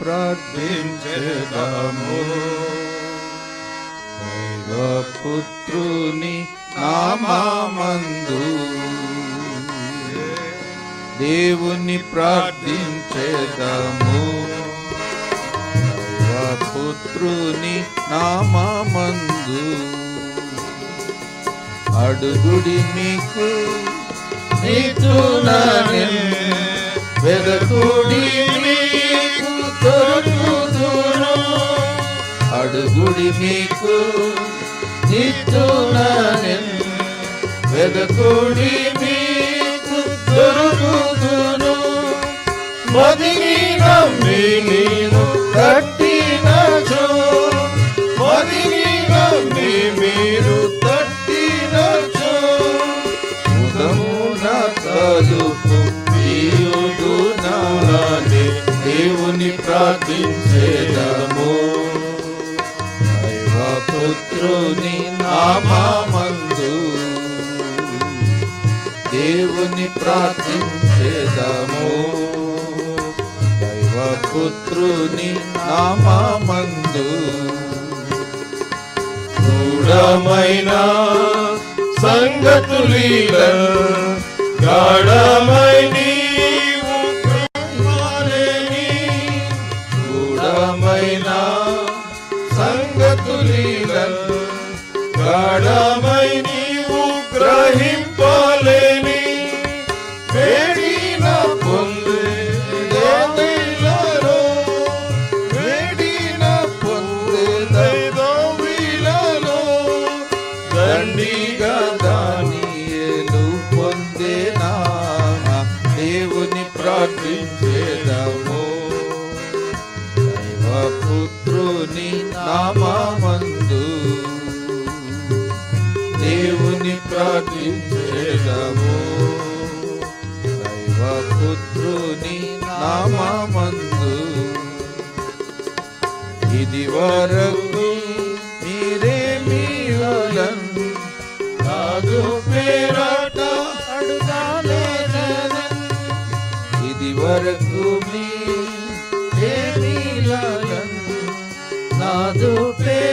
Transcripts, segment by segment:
దేవుని ప్రార్థించదము. దైవపుత్రుని నామందు దేవుని ప్రార్థించదము. దైవపుత్రుని నామందు అడుగుడి మీకు నీతునని వెదకుడి మీకు దొరుకుదును అడుగుడి మీకు నీతునని వెదకుడి మీకు దొరుకుదును మదిని నమ్మి నేను కట్టినచో మదిని నమ్మి మీరు తట్టినచో ఉదమున తలుపు దైవపుత్రుని నామందు దేవుని ప్రార్థించేదము. దైవపుత్రుని నామందు గూఢమైన సంగతులీల గాఢమైన గాఢమై నీవు గ్రహింపలేని వేడిన పొందే వేడిన పొందే దైవీలలో దండిగా దానియేలు పొందేనా దేవుని ప్రార్థించేదాము. ప్రార్థించేదము. దైవపుత్రుని నామందు ఇది వరకు మీరే మీరన్ కాదు పేరట అడుగాలేనన్ ఇది వరకు మీరన్ నాదు పేరట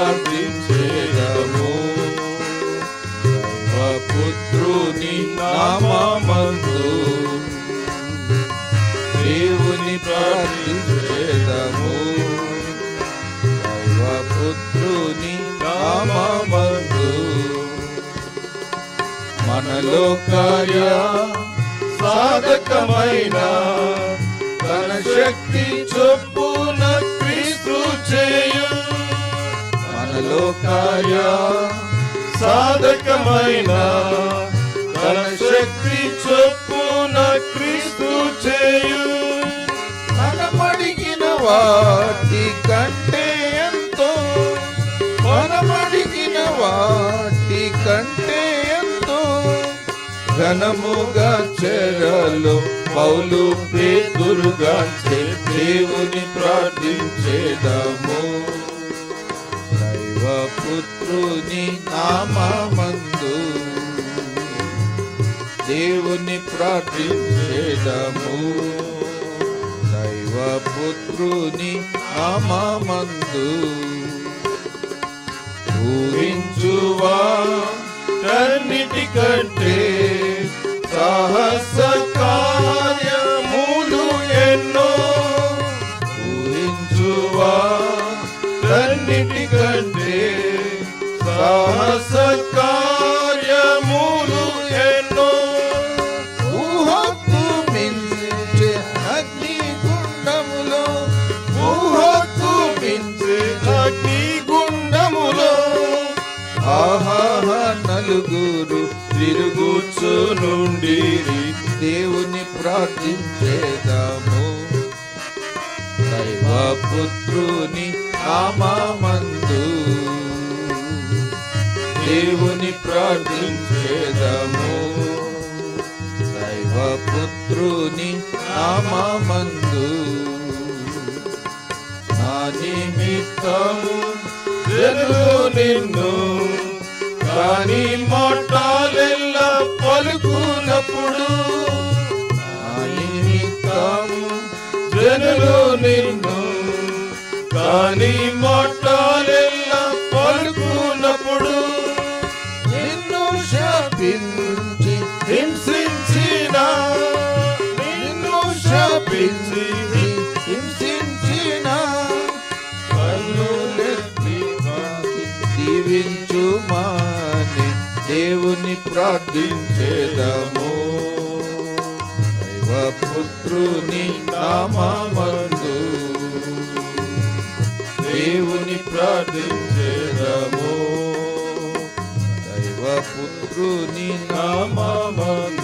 ప్రార్థించేదము. పుత్రుని నామందు దేవుని ప్రార్థించేదము. పుత్రుని నామందు మనలో కార్య సాధకమైన తన శక్తి చొప్ప కార్య సాధకమైన తన శక్తి చొప్పున క్రీస్తు చేయు. మనమడిగిన వాటి కంటే ఎంతో మనమడిగిన వాటి కంటే ఎంతో ఘనముగా చెరలు పౌలు పేదురుగా దేవుని ప్రార్థించేదము. పుత్రుని నామందు దేవుని ప్రార్థించేదము. దైవపుత్రుని నామందు ఊహించువా కన్నిటి కంటే సాహస కార్యములు ఎన్నో. ఊహించువా కన్నిటి కంటే సాహస కార్యములు ఎన్నో ఊహకు మించే అగ్ని గుండములో ఊహకు మించే అగ్ని గుండములో ఆహాహ నలుగురు తిరుగుచు నుండి దేవుని ప్రార్థించేదాము. దైవపుత్రుని నామందు దేవుని ప్రార్థించేదము. పుత్రుని నామందు. నా నిమిత్తము జనులు నిన్ను కాని మాటలెల్ల పలుకునప్పుడు. నా నిమిత్తము జనులు నిన్ను కాని శపించి హింసించిన దీవించు మాని దేవుని ప్రార్థించేదము. పుత్రుని నామందు దేవుని ప్రార్థించేదము. దైవ పుత్రుని నామందు